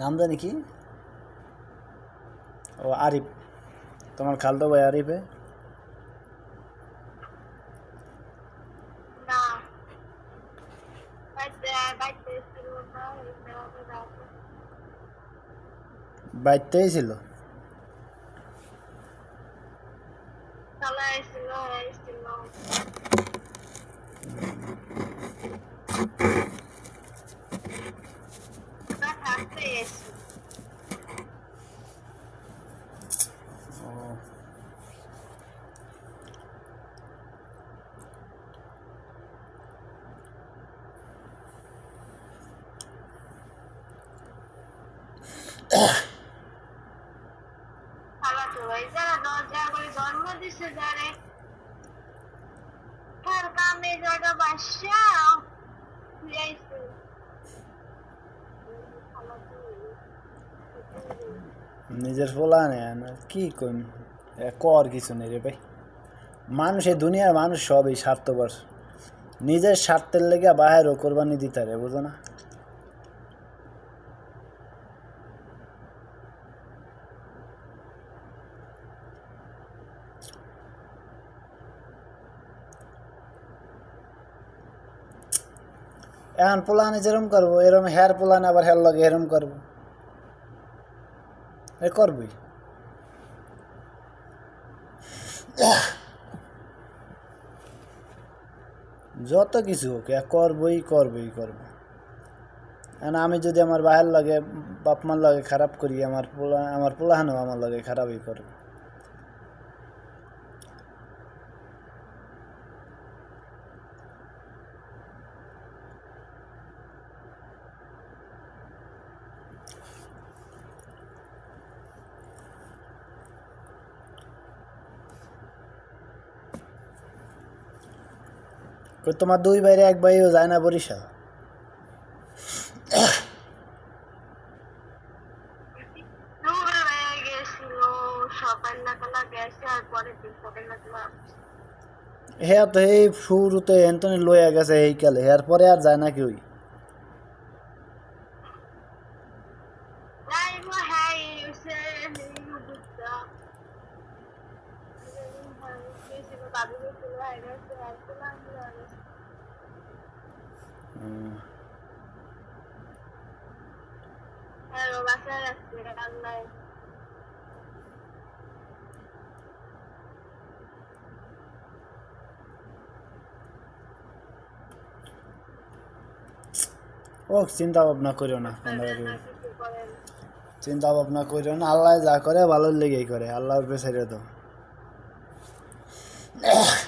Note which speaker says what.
Speaker 1: নাম জানি কি? ও আরিফ। তোমার খালতো ভাই আরিফে? বাইরতেই ছিল?
Speaker 2: কামে
Speaker 1: নিজের পোলা নেয় না, কি কইম? এ, কর কিছু নেই রে ভাই। মানুষ এই দুনিয়ার মানুষ সবই স্বার্থপর। নিজের স্বার্থের লেগে বাহিরও কোরবানি দিতে রে বুঝো না? এখন পোলানে যেরম করব, এরম হেয়ার পোলানে আবার হেয়ার লগে এরম করব। এ করবই যত কিছু হোক করবই করবই করব। এখন আমি যদি আমার বাহের লাগে বাপ মার লাগে খারাপ করি, আমার পোলা, আমার পোলাহানও আমার লাগে খারাপই করবে। তোমার দুই বাইরে এক ভাইও যায় না বরিশাল?
Speaker 2: হয়ে পরে
Speaker 1: তো এই শুরুতে এন্তনি লইয়া গেছে এই কালে এরপরে আর যায় না কেউই
Speaker 2: লাইভ হ্যাঁ এসে ইউটিউবটা দাদু গেছিল হয়ে গেছে আর তো লাগবে
Speaker 1: হুম।
Speaker 2: হ্যাঁ বাসায় আসছে আল্লাহ
Speaker 1: ও চিন্তা ভাবনা করিও না চিন্তা ভাবনা করিও না, আল্লাহ যা করে ভালোর লেগেই করে, আল্লাহর পেছাইরে তো Ugh.